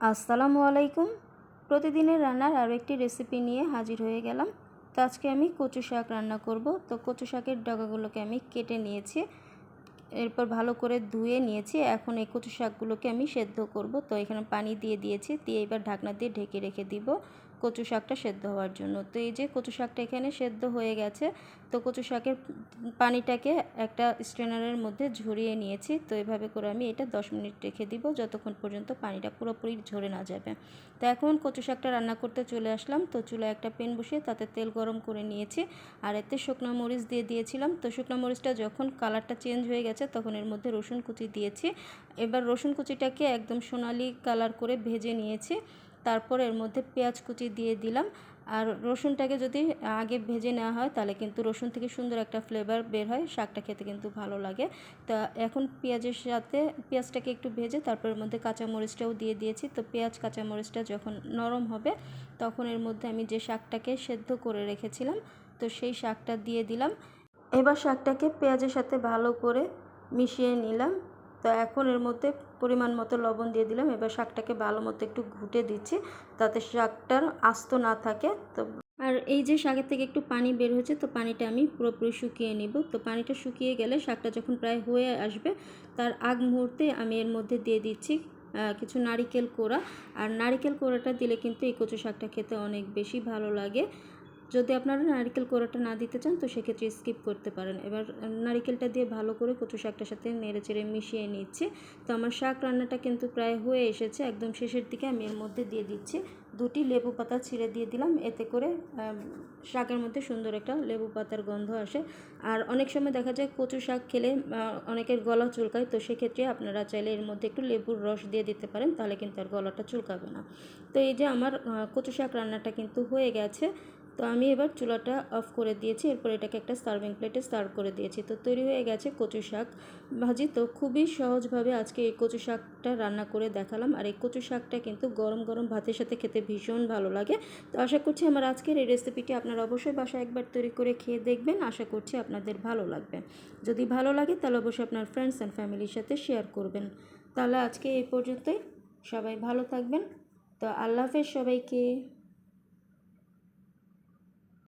আসসালামু আলাইকুম। প্রতিদিনের রান্নার আরও একটি রেসিপি নিয়ে হাজির হয়ে গেলাম। তো আজকে আমি কচু শাক রান্না করব। তো কচু শাকের ডগাগুলোকে আমি কেটে নিয়েছি। এরপর ভালো করে ধুয়ে নিয়েছি। এখন এই কচু শাকগুলোকে আমি সেদ্ধ করব। তো এখানে পানি দিয়ে দিয়েছি। দিয়ে এবার ঢাকনা দিয়ে ঢেকে রেখে দিব। কচু শাকটা সেদ্ধ হওয়ার জন্য। তো এই যে কচু শাকটা এখানে সেদ্ধ হয়ে গেছে, তো কচু শাকের পানিটাকে একটা স্ট্রেনারের মধ্যে ঝরিয়ে নিয়েছি। তো এভাবে করে আমি এটা দশ মিনিট রেখে দিব, যতক্ষণ পর্যন্ত পানিটা পুরোপুরি ঝরে না যাবে। তো এখন কচু শাকটা রান্না করতে চলে আসলাম। তো চুলায় একটা পেন বসিয়ে তাতে তেল গরম করে নিয়েছি। আর এতে শুকনো মরিচ দিয়ে দিয়েছিলাম। তো শুকনো মরিচটা যখন কালারটা চেঞ্জ হয়ে গেছে, তখন এর মধ্যে রসুন কুচি দিয়েছি। এবার রসুন কুচিটাকে একদম সোনালি কালার করে ভেজে নিয়েছি। তারপর এর মধ্যে পেঁয়াজ কুচি দিয়ে দিলাম। আর রসুনটাকে যদি আগে ভেজে নেওয়া হয়, তাহলে কিন্তু রসুন থেকে সুন্দর একটা ফ্লেভার বের হয়, শাকটা খেতে কিন্তু ভালো লাগে। তা এখন পেঁয়াজের সাথে, পেঁয়াজটাকে একটু ভেজে তারপর এর মধ্যে কাঁচামরিচটাও দিয়ে দিয়েছি। তো পেঁয়াজ, কাঁচামরিচটা যখন নরম হবে, তখন এর মধ্যে আমি যে শাকটাকে সেদ্ধ করে রেখেছিলাম, তো সেই শাকটা দিয়ে দিলাম। এবার শাকটাকে পেঁয়াজের সাথে ভালো করে মিশিয়ে নিলাম। তো এখন এর মধ্যে পরিমাণ মতো লবণ দিয়ে দিলাম। এবার শাকটাকে ভালো মতো একটু ঘুটে দিচ্ছি যাতে শাকটার আস্ত না থাকে। তো আর এই যে শাকের থেকে একটু পানি বের হয়েছে, তো পানিটা আমি পুরোপুরি শুকিয়ে নিব। তো পানিটা শুকিয়ে গেলে শাকটা যখন প্রায় হয়ে আসবে, তার আগ মুহূর্তে আমি এর মধ্যে দিয়ে দিচ্ছি কিছু নারিকেল কোড়া। আর নারিকেল কোড়াটা দিলে কিন্তু এই কচু শাকটা খেতে অনেক বেশি ভালো লাগে। যদি আপনারা নারিকেল কোড়াটা না দিতে চান, তো সেক্ষেত্রে স্কিপ করতে পারেন। এবার নারিকেলটা দিয়ে ভালো করে কচু শাকটার সাথে নেড়ে চেড়ে মিশিয়ে নিচ্ছি। তো আমার শাক রান্নাটা কিন্তু প্রায় হয়ে এসেছে। একদম শেষের দিকে আমি এর মধ্যে দিয়ে দিচ্ছি দুটি লেবু পাতা ছিঁড়ে দিয়ে দিলাম। এতে করে শাকের মধ্যে সুন্দর একটা লেবু পাতার গন্ধ আসে। আর অনেক সময় দেখা যায় কচু শাক খেলে অনেকের গলা চুলকায়। তো সেক্ষেত্রে আপনারা চাইলে এর মধ্যে একটু লেবুর রস দিয়ে দিতে পারেন, তাহলে কিন্তু আর গলাটা চুলকাবে না। তো এই যে আমার কচু শাক রান্নাটা কিন্তু হয়ে গেছে। তো আমি এবার চুলাটা অফ করে দিয়েছি, এরপর এটাকে একটা সার্ভিং প্লেটে সার্ভ করে দিয়েছি। তো তৈরি হয়ে গেছে কচু শাক ভাজি। তো খুবই সহজভাবে আজকে এই কচু শাকটা রান্না করে দেখালাম। আর এই কচু শাকটা কিন্তু গরম গরম ভাতের সাথে খেতে ভীষণ ভালো লাগে। তো আশা করছি আমার আজকের এই রেসিপিটি আপনারা অবশ্যই বাসায় একবার তৈরি করে খেয়ে দেখবেন। আশা করছি আপনাদের ভালো লাগবে। যদি ভালো লাগে তাহলে অবশ্যই আপনার ফ্রেন্ডস অ্যান্ড ফ্যামিলির সাথে শেয়ার করবেন। তাহলে আজকে এই পর্যন্তই। সবাই ভালো থাকবেন। তো আল্লাহ হাফেজ সবাইকে।